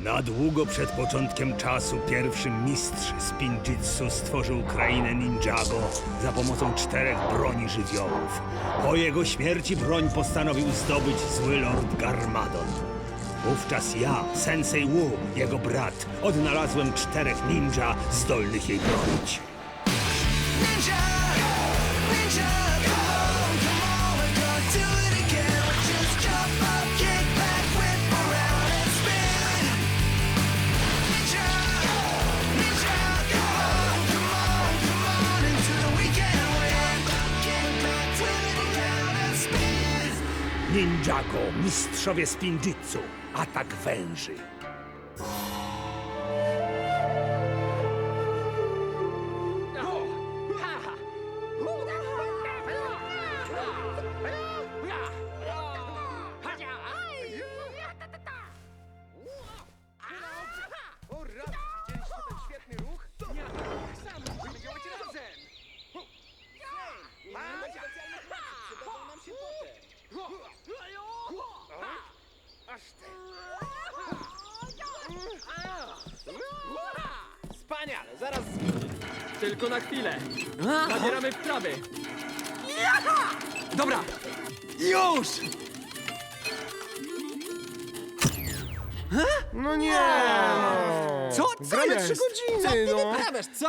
Na długo przed początkiem czasu pierwszy mistrz Spinjitzu stworzył krainę Ninjago za pomocą czterech broni żywiołów. Po jego śmierci broń postanowił zdobyć zły lord Garmadon. Wówczas ja, Sensei Wu, jego brat, odnalazłem czterech ninja zdolnych jej bronić. Ninja, Ninjago, mistrzowie Spinjitzu, atak węży. Dobra! Już! No nie! Co? Co Gramy jest? trzy godziny, Co ty no. wyprawiasz, co?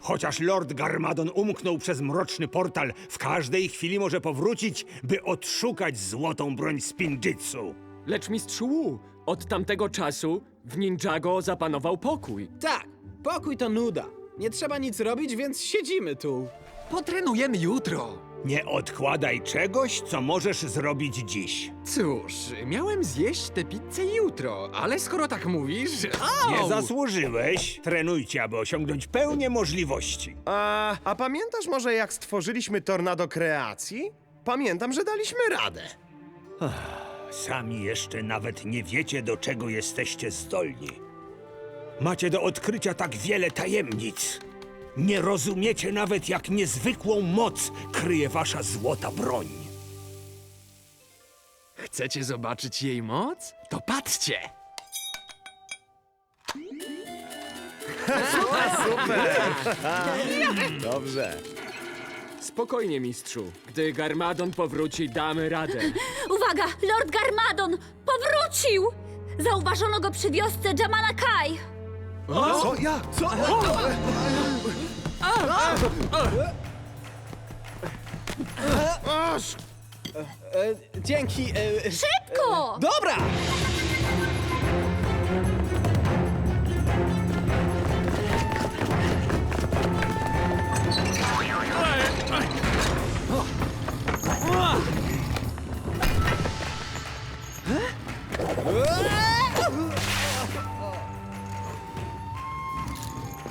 Chociaż Lord Garmadon umknął przez mroczny portal, w każdej chwili może powrócić, by odszukać złotą broń Spinjitzu. Lecz mistrz Wu, od tamtego czasu w Ninjago zapanował pokój. Tak, pokój to nuda. Nie trzeba nic robić, więc siedzimy tu. Potrenujemy jutro. Nie odkładaj czegoś, co możesz zrobić dziś. Cóż, miałem zjeść tę pizzę jutro, ale skoro tak mówisz... Au! Nie zasłużyłeś. Trenujcie, aby osiągnąć pełnię możliwości. A, a pamiętasz może jak stworzyliśmy tornado kreacji? Pamiętam, że daliśmy radę. Sami jeszcze nawet nie wiecie, do czego jesteście zdolni. Macie do odkrycia tak wiele tajemnic. Nie rozumiecie nawet, jak niezwykłą moc kryje wasza złota broń. Chcecie zobaczyć jej moc? To patrzcie! Dobrze. Spokojnie, mistrzu. Gdy Garmadon powróci, damy radę. Uwaga! Lord Garmadon! Powrócił! Zauważono go przy wiosce Jamana Kai. Co? Ja? Co? Aż! E, dzięki. E, Szybko! dobra!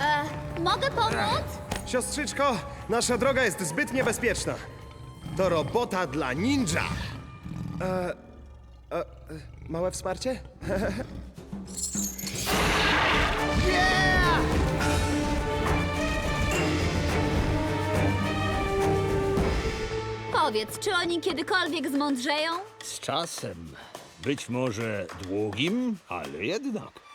E, mogę pomóc? Siostrzyczko, nasza droga jest zbyt niebezpieczna. To robota dla ninja. E, e, małe wsparcie? Powiedz, czy oni kiedykolwiek zmądrzeją? Z czasem. Być może długim, ale jednak.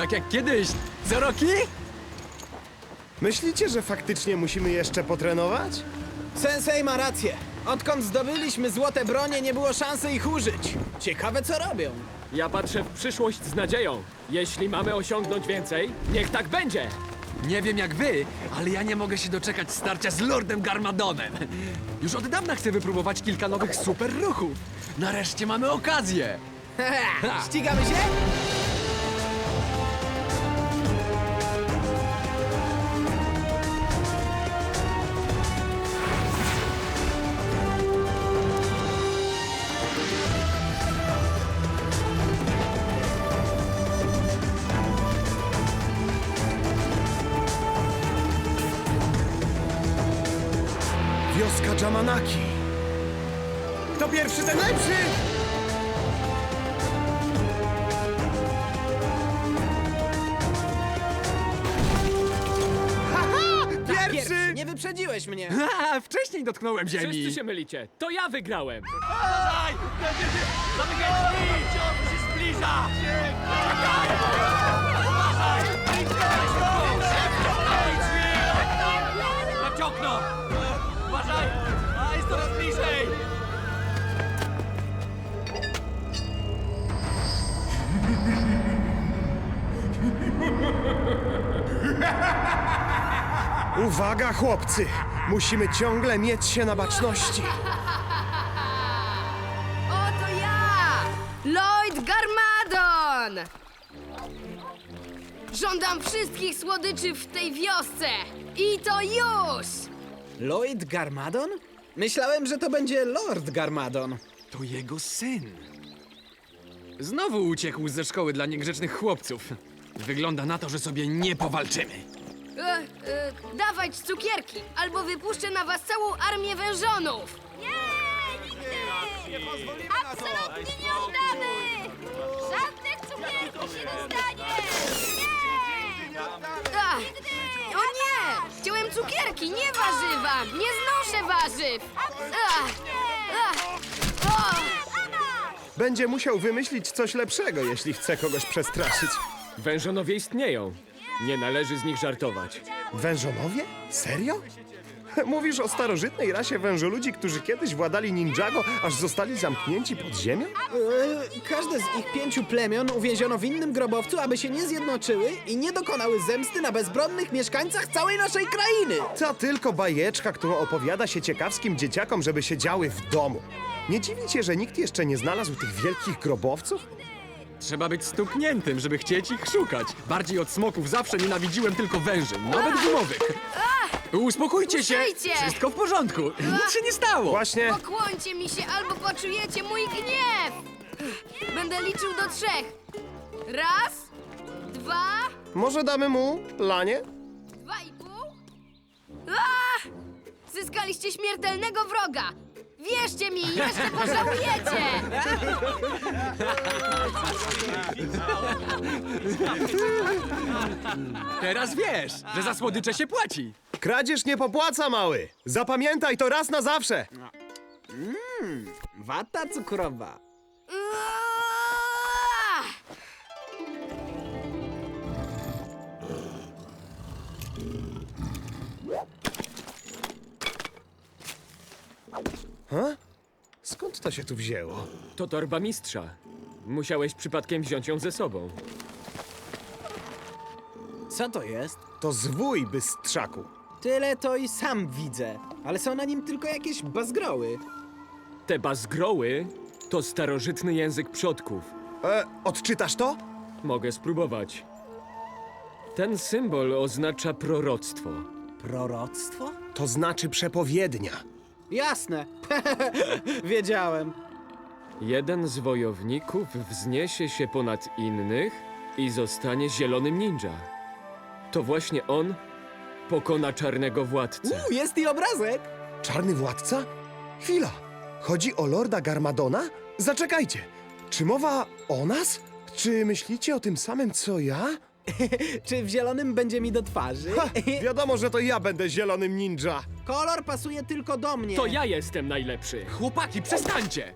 Tak jak kiedyś! Co roki? Myślicie, że faktycznie musimy jeszcze potrenować? Sensei ma rację. Odkąd zdobyliśmy złote bronie, nie było szansy ich użyć. Ciekawe, co robią. Ja patrzę w przyszłość z nadzieją. Jeśli mamy osiągnąć więcej, niech tak będzie. Nie wiem jak wy, ale ja nie mogę się doczekać starcia z Lordem Garmadonem. Już od dawna chcę wypróbować kilka nowych super ruchów. Nareszcie mamy okazję. Ścigamy się? Wyprzedziłeś mnie. Ha, wcześniej dotknąłem ziemi. Wszyscy się mylicie. To ja wygrałem. Uwaga, chłopcy! Musimy ciągle mieć się na baczności. Oto ja! Lloyd Garmadon! Żądam wszystkich słodyczy w tej wiosce! I to już! Lloyd Garmadon? Myślałem, że to będzie Lord Garmadon. To jego syn. Znowu uciekł ze szkoły dla niegrzecznych chłopców. Wygląda na to, że sobie nie powalczymy. E, e, dawać cukierki, albo wypuszczę na was całą armię wężonów! Nie, nigdy! Absolutnie nie oddamy! Żadnych cukierków się nie stanie! Nie! O nie! Chciałem cukierki, nie warzywa! Nie znoszę warzyw! O! Będzie musiał wymyślić coś lepszego, jeśli chce kogoś przestraszyć. Wężonowie istnieją. Nie należy z nich żartować. Wężonowie? Serio? Mówisz o starożytnej rasie wężoludzi, którzy kiedyś władali ninjago, aż zostali zamknięci pod ziemią? E, Każde z ich pięciu plemion uwięziono w innym grobowcu, aby się nie zjednoczyły i nie dokonały zemsty na bezbronnych mieszkańcach całej naszej krainy. To tylko bajeczka, którą opowiada się ciekawskim dzieciakom, żeby siedziały w domu. Nie dziwi cię, że nikt jeszcze nie znalazł tych wielkich grobowców? Trzeba być stukniętym, żeby chcieć ich szukać. Bardziej od smoków zawsze nienawidziłem tylko węży, nawet gumowych. Uspokójcie się! Uspokójcie! Wszystko w porządku. Nic się nie stało. Właśnie. Pokłońcie mi się, albo poczujecie mój gniew! Będę liczył do trzech. Raz, dwa, Może damy mu lanie? dwa i pół. A! Zyskaliście śmiertelnego wroga! Wierzcie mi, jeszcze pożałujecie! Teraz wiesz, że za słodycze się płaci. Kradzież nie popłaca, mały! Zapamiętaj to raz na zawsze! Wata cukrowa. Skąd to się tu wzięło? To torba mistrza. Musiałeś przypadkiem wziąć ją ze sobą. Co to jest? To zwój, bystrzaku. Tyle to i sam widzę, ale są na nim tylko jakieś bazgroły. Te bazgroły to starożytny język przodków. E, odczytasz to? Mogę spróbować. Ten symbol oznacza proroctwo. Proroctwo? To znaczy przepowiednia. Jasne. Wiedziałem. Jeden z wojowników wzniesie się ponad innych i zostanie zielonym ninja. To właśnie on pokona czarnego władcę. U, jest i obrazek. Czarny władca? Chwila! Chodzi o lorda Garmadona? Zaczekajcie! Czy mowa o nas? Czy myślicie o tym samym co ja? Czy w zielonym będzie mi do twarzy? Ha, wiadomo, że to ja będę zielonym ninja. Kolor pasuje tylko do mnie. To ja jestem najlepszy. Chłopaki, przestańcie!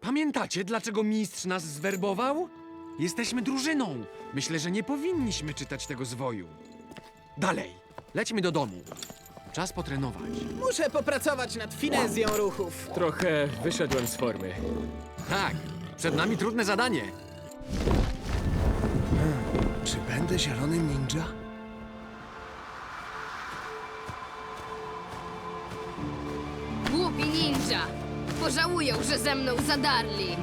Pamiętacie, dlaczego mistrz nas zwerbował? Jesteśmy drużyną. Myślę, że nie powinniśmy czytać tego zwoju. Dalej, lećmy do domu. Czas potrenować. Muszę popracować nad finezją ruchów. Trochę wyszedłem z formy. Tak, przed nami trudne zadanie. Czy będę zielonym ninja? Głupi ninja! Pożałują, że ze mną zadarli!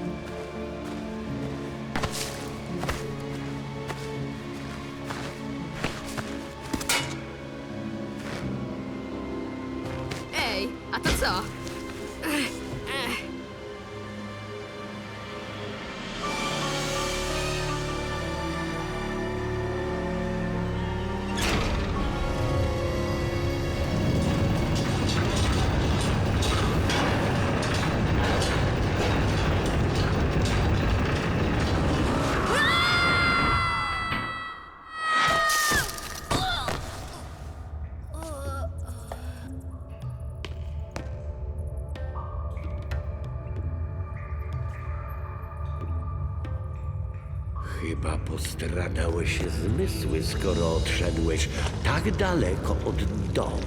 Postradałeś zmysły, skoro odszedłeś tak daleko od domu.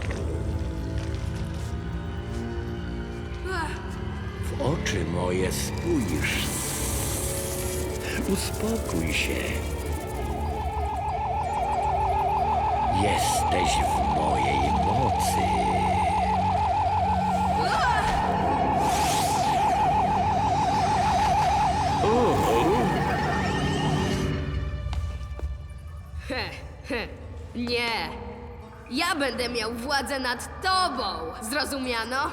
W oczy moje spójrz. Uspokój się. Jesteś w mojej mocy. Nie. Ja będę miał władzę nad tobą. Zrozumiano?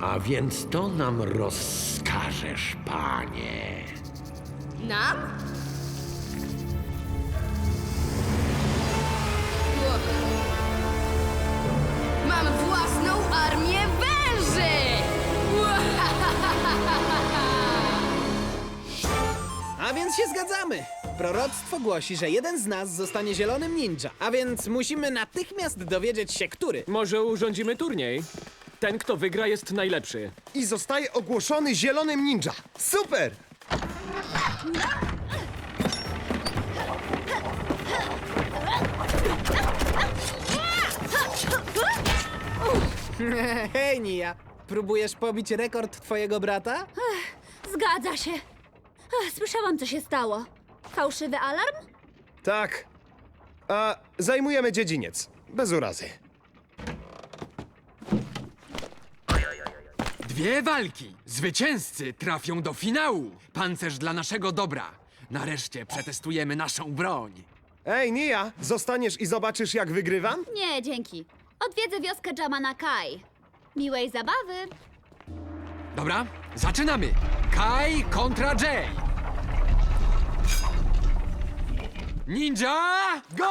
A więc to nam rozkażesz, panie. Nam? Uch. Mam własną armię A więc się zgadzamy. Proroctwo głosi, że jeden z nas zostanie zielonym ninja. A więc musimy natychmiast dowiedzieć się, który. Może urządzimy turniej? Ten, kto wygra, jest najlepszy. I zostaje ogłoszony zielonym ninja. Super! Hej, Nia. Próbujesz pobić rekord twojego brata? Zgadza się. Ach, Słyszałam, co się stało. Fałszywy alarm? Tak. A zajmujemy dziedziniec. Bez urazy. Dwie walki. Zwycięzcy trafią do finału. Pancerz dla naszego dobra. Nareszcie przetestujemy naszą broń. Ej, Nia, zostaniesz i zobaczysz, jak wygrywam? Nie, dzięki. Odwiedzę wioskę Jamana Kai. Miłej zabawy. Dobra, zaczynamy. Kai kontra Jay. Ninja, go!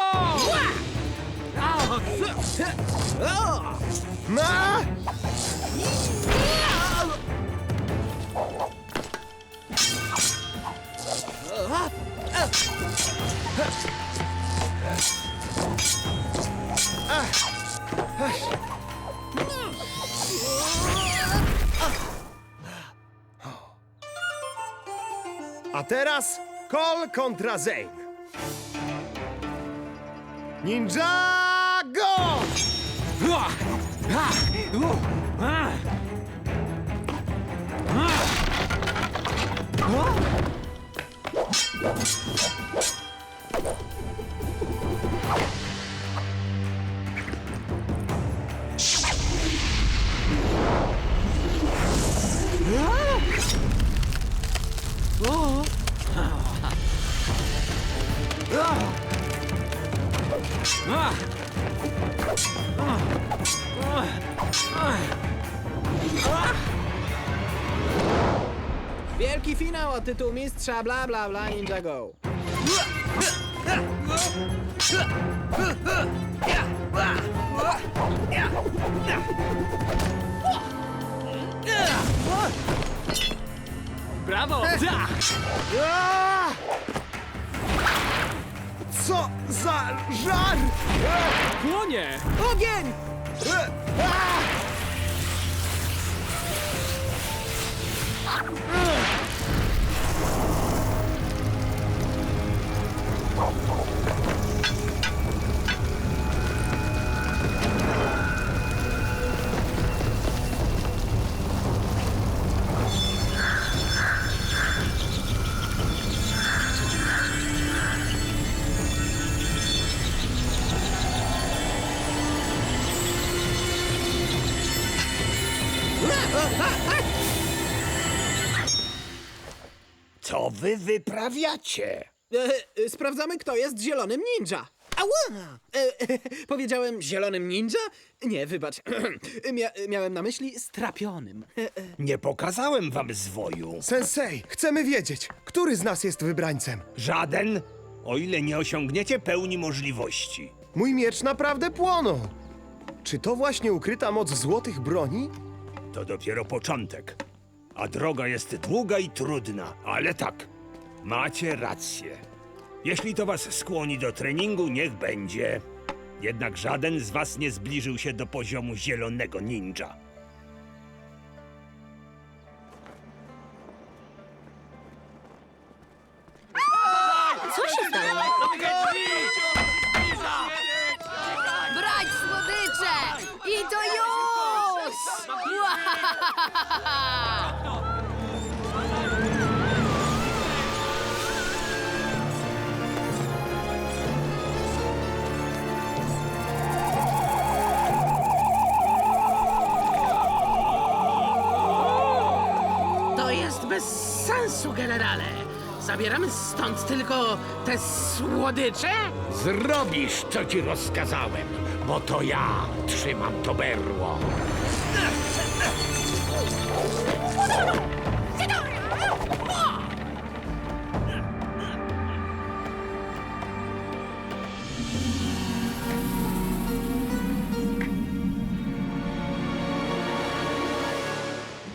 Na! A teraz Kol kontra Zane. Ninja go! Ua! Ah! Wielki finał o tytuł mistrza bla bla bla Ninja Go. Brawo! Da! Co za żar! Płonie! Ogień! Co wy wyprawiacie? E, e, sprawdzamy, kto jest zielonym ninja. Ała! E, e, powiedziałem zielonym ninja? Nie, wybacz. Mia miałem na myśli strapionym. E, e. Nie pokazałem wam zwoju. Sensei, chcemy wiedzieć, który z nas jest wybrańcem. Żaden, o ile nie osiągniecie pełni możliwości. Mój miecz naprawdę płonął. Czy to właśnie ukryta moc złotych broni? To dopiero początek. A droga jest długa i trudna, ale tak, macie rację. Jeśli to was skłoni do treningu, niech będzie. Jednak żaden z was nie zbliżył się do poziomu zielonego ninja. Sensu, generale. Zabieramy stąd tylko te słodycze? Zrobisz, co ci rozkazałem, bo to ja trzymam to berło.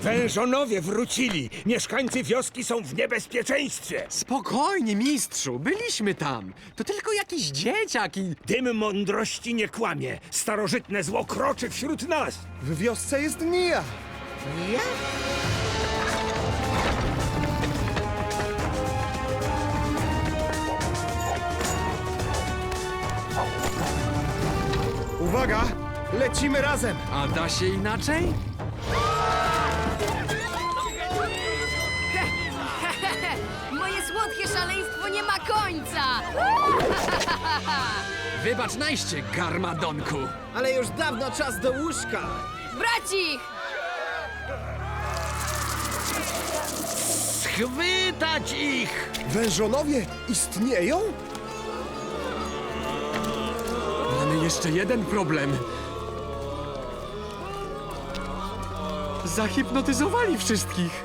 Wężonowie wrócili! Mieszkańcy wioski są w niebezpieczeństwie! Spokojnie, mistrzu, byliśmy tam. To tylko jakiś dzieciak i... Dym mądrości nie kłamie. Starożytne zło kroczy wśród nas. W wiosce jest Nia. Uwaga! Lecimy razem! A da się inaczej? Nie ma końca! Wybacz najście, garmadonku. Ale już dawno czas do łóżka. Bracich! Schwytać ich! Wężonowie istnieją? Mamy jeszcze jeden problem. Zahipnotyzowali wszystkich.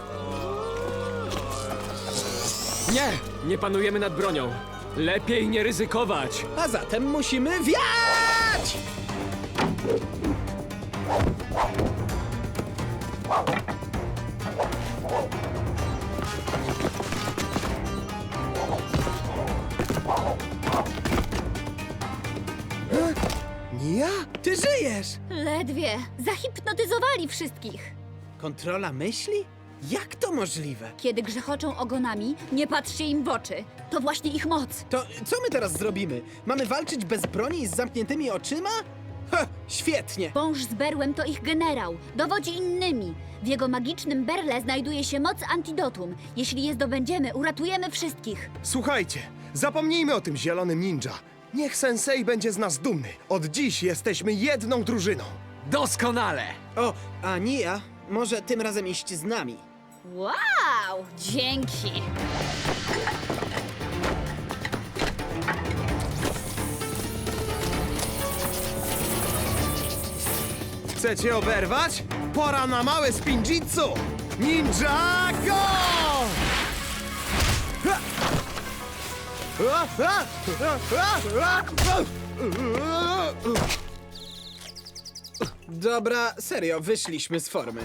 Nie! Nie panujemy nad bronią. Lepiej nie ryzykować. A zatem musimy wiać! Nia? Ty żyjesz! Ledwie. Zahipnotyzowali wszystkich. Kontrola myśli? Jak to możliwe? Kiedy grzechoczą ogonami, nie patrzcie im w oczy. To właśnie ich moc. To co my teraz zrobimy? Mamy walczyć bez broni i z zamkniętymi oczyma? Ha, świetnie! Wąż z berłem to ich generał. Dowodzi innymi. W jego magicznym berle znajduje się moc antidotum. Jeśli je zdobędziemy, uratujemy wszystkich. Słuchajcie, zapomnijmy o tym zielonym ninja. Niech sensei będzie z nas dumny. Od dziś jesteśmy jedną drużyną. Doskonale. O, a Nia może tym razem iść z nami. Wow! Dzięki! Chcecie oberwać? Pora na małe spinjitsu! Ninja go! Dobra, serio, wyszliśmy z formy.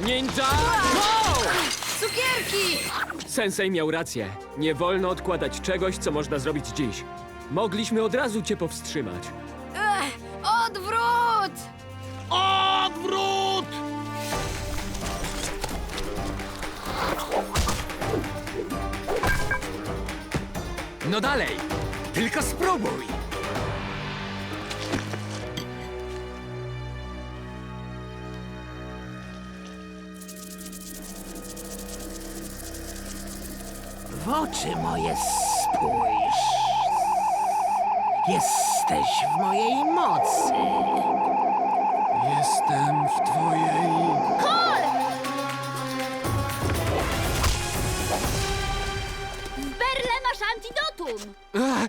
Ninja! Go! Cukierki! Sensei miał rację. Nie wolno odkładać czegoś, co można zrobić dziś. Mogliśmy od razu cię powstrzymać. Ech, odwrót! Odwrót! No dalej. Tylko spróbuj. W oczy moje spójrz. Jesteś w mojej mocy. Jestem w twojej... W berle masz antidotum! Ach,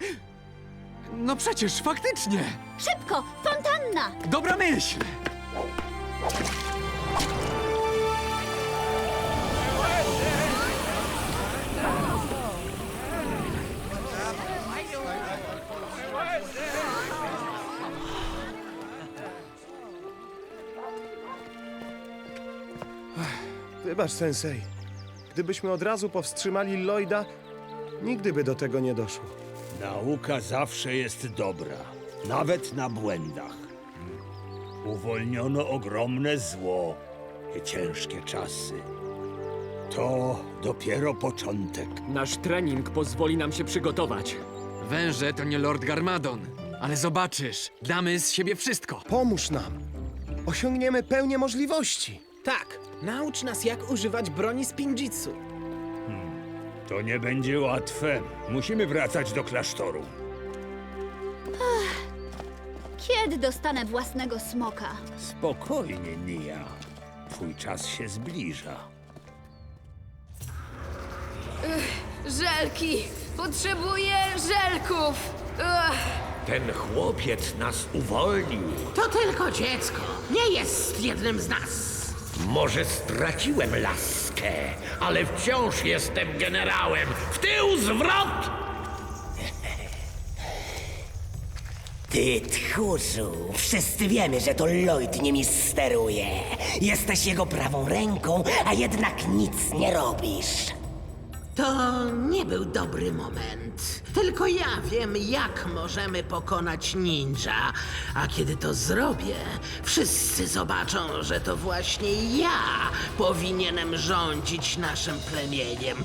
No przecież, faktycznie. Szybko! Fontanna! Dobra myśl. Wybacz, sensei. Gdybyśmy od razu powstrzymali Lloyda, nigdy by do tego nie doszło. Nauka zawsze jest dobra, nawet na błędach. Uwolniono ogromne zło i ciężkie czasy. To dopiero początek. Nasz trening pozwoli nam się przygotować. Węże to nie Lord Garmadon, ale zobaczysz, damy z siebie wszystko. Pomóż nam. Osiągniemy pełnię możliwości. Tak, naucz nas jak używać broni spinjitsu. To nie będzie łatwe. Musimy wracać do klasztoru. Kiedy dostanę własnego smoka? Spokojnie, Nia. Twój czas się zbliża. Żelki! Potrzebuję żelków! Ugh. Ten chłopiec nas uwolnił. To tylko dziecko. Nie jest jednym z nas. Może straciłem laskę, ale wciąż jestem generałem. W tył zwrot! Ty, tchórzu, wszyscy wiemy, że to Lloyd nimi steruje. Jesteś jego prawą ręką, a jednak nic nie robisz. To nie był dobry moment. Tylko ja wiem, jak możemy pokonać ninja. A kiedy to zrobię, wszyscy zobaczą, że to właśnie ja powinienem rządzić naszym plemieniem.